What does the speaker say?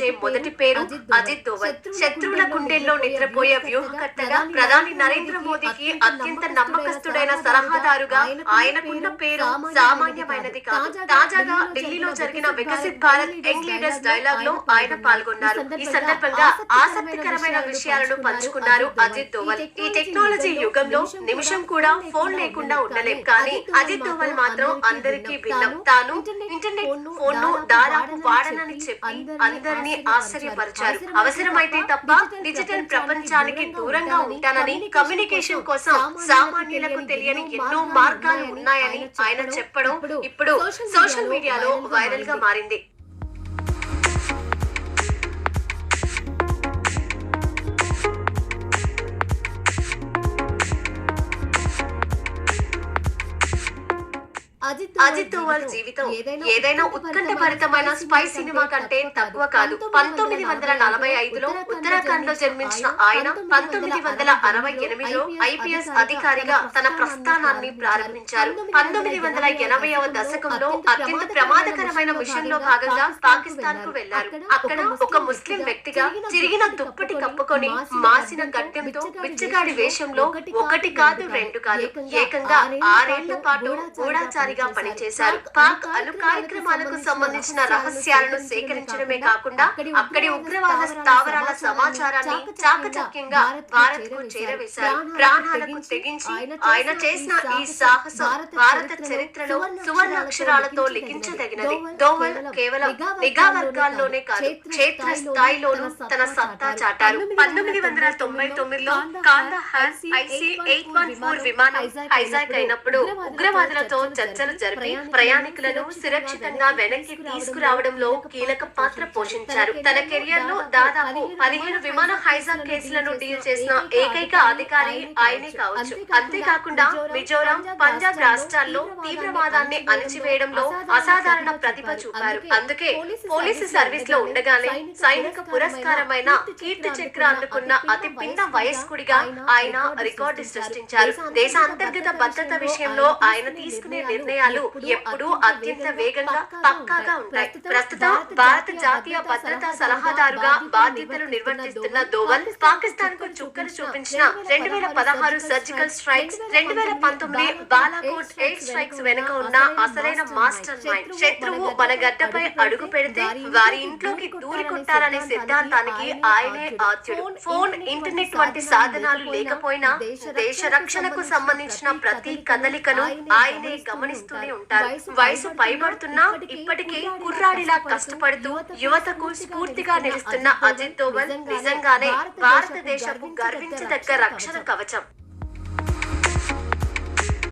వచ్చే మొదటి పేరు అజిత్ దోవల్ శత్రువుల గుండెల్లో నిద్రపోయే వ్యూహకర్తగా ప్రధాని నరేంద్ర మోదీకి అత్యంత నమ్మకస్తుడైన సలహాదారుగా ఆయనకున్న పేరు సామాన్యమైనది కాదు. తాజాగా ఢిల్లీలో జరిగిన వికసిత్ భారత్ యంగ్ లీడర్స్ డైలాగ్లో ఆయన పాల్గొన్నారు. ఈ సందర్భంగా ఆసక్తికరమైన విషయాలను పంచుకున్నారు అజిత్ దోవల్ ఈ టెక్నాలజీ యుగంలో నిమిషం కూడా ఫోన్ లేకుండా ఉండలేం కానీ అజిత్ దోవల్ మాత్రం అందరికీ భిన్నం. తాను ఇంటర్నెట్ ఫోన్ను దాదాపు వాడనని చెప్పి అందరినీ ఆశ్చర్యపరిచారు. అవసరమైతే తప్ప డిజిటల్ ప్రపంచానికి దూరంగా ఉంటానని కమ్యూనికేషన్ కోసం సామాన్యులకు తెలియని ఎన్నో మార్గాలు ఉన్నాయని ఆయన చెప్పడం ఇప్పుడు సోషల్ మీడియాలో వైరల్గా మారింది. అజిత్ జీవితం ఏదైనా ఉత్కంఠభరితమైన స్పై సినిమా కంటే తక్కువ కాదు. పంతొమ్మిది వందల నలభై ఐదులో ఉత్తరాఖండ్లో జన్మించిన ఆయన పంతొమ్మిది వందల అరవై ఎనిమిదిలో ఐపీఎస్ అధికారిగా తన ప్రస్థానాన్ని ప్రారంభించారు. పంతొమ్మిది వందల ఎనభైవ దశకంలో అత్యంత ప్రమాదకరమైన మిషన్లో భాగంగా పాకిస్తాన్కు వెళ్ళారు అక్కడ ఒక ముస్లిం వ్యక్తిగా చిరిగిన దుప్పటి కప్పుకొని మాసిన గడ్డంతో బిచ్చగాడి వేషంలో ఒకటి కాదు రెండు కాదు. ఏకంగా ఆరేళ్ళ పాటు గూఢాచారిగా పనిచేశారు. పాక్ అణు కార్యక్రమాలకు సంబంధించిన రహస్యాలను సేకరించడమే కాకుండా అక్కడి ఉగ్రవాద స్థావరాల సమాచారాన్ని చాకచక్యంగా భారత్కు చేరవేశారు. ప్రాణాలకు తెగించి ఆయన చేసిన ఈ సాహసం భారత చరిత్రలో సువర్ణ అక్షరాలతో లిఖించదగినది. దోవల్ కేవలం నిఘా వర్గాల్లోనే కాదు. క్షేత్ర స్థాయిలోనూ తన సత్తా చాటారు. పంతొమ్మిది వందల తొంభై తొమ్మిదిలో Kandahar IC eight one four విమానం హైజాక్ అయినప్పుడు ఉగ్రవాదులతో చర్చలు జరిపి ప్రయాణికులను సురక్షితంగా వెనక్కి తీసుకురావడంలో కీలక పాత్ర పోషించారు. తన కెరియర్లో దాదాపు పదిహేను విమాన హైజాక్ కేసులను డీల్ చేసిన ఏకైక అధికారి ఆయనే కావచ్చు. అంతేకాకుండా మిజోరాం పంజాబ్ రాష్ట్రాల్లో తీవ్రవాదాన్ని అణిచివేయడంలో అసాధారణ ప్రతిభ చూపారు. అందుకే పోలీసు సర్వీస్లో ఉండగానే సైనిక పురస్కారమైన కీర్తి చక్ర అందుకున్న అతి పిన్న వయస్కుడిగా ఆయన రికార్డు సృష్టించారు. దేశ అంతర్గత భద్రత విషయంలో ఆయన తీసుకునే నిర్ణయాలు ఎప్పుడూ అత్యంత వేగంగా పక్కాగా ఉంటాయి. ప్రస్తుతం భారత జాతీయ భద్రతా సలహాదారుగా బాధ్యతలు నిర్వర్తిస్తున్న దోవల్ పాకిస్తాన్కు చుక్కలు చూపించిన రెండు వేల పదహారు సర్జికల్ స్ట్రైక్స్ రెండు వేల పంతొమ్మిది బాలాకోట్ ఎయిర్ స్ట్రైక్స్ వెనుక ఉన్న అసలైన మాస్టర్ మైండ్. శత్రువు మన గడ్డపై అడుగు పెడితే వారి ఇంట్లోకి దూరి కొట్టాలనే సిద్ధాంతానికి ఆయనే ఆద్యుడు ఫోన్ ఇంటర్నెట్ వంటి సాధనాలు లేకపోయినా దేశ రక్షణకు సంబంధించిన ప్రతి కదలికను ఆయనే గమనిస్తూనే ఉంటారు. వయసు పైబడుతున్నా ఇప్పటికీ కుర్రాడిలా కష్టపడుతూ యువతకు స్ఫూర్తిగా నిలుస్తున్న అజిత్ దోవల్ నిజంగానే భారతదేశపు గర్వించదగ్గ రక్షణ కవచం.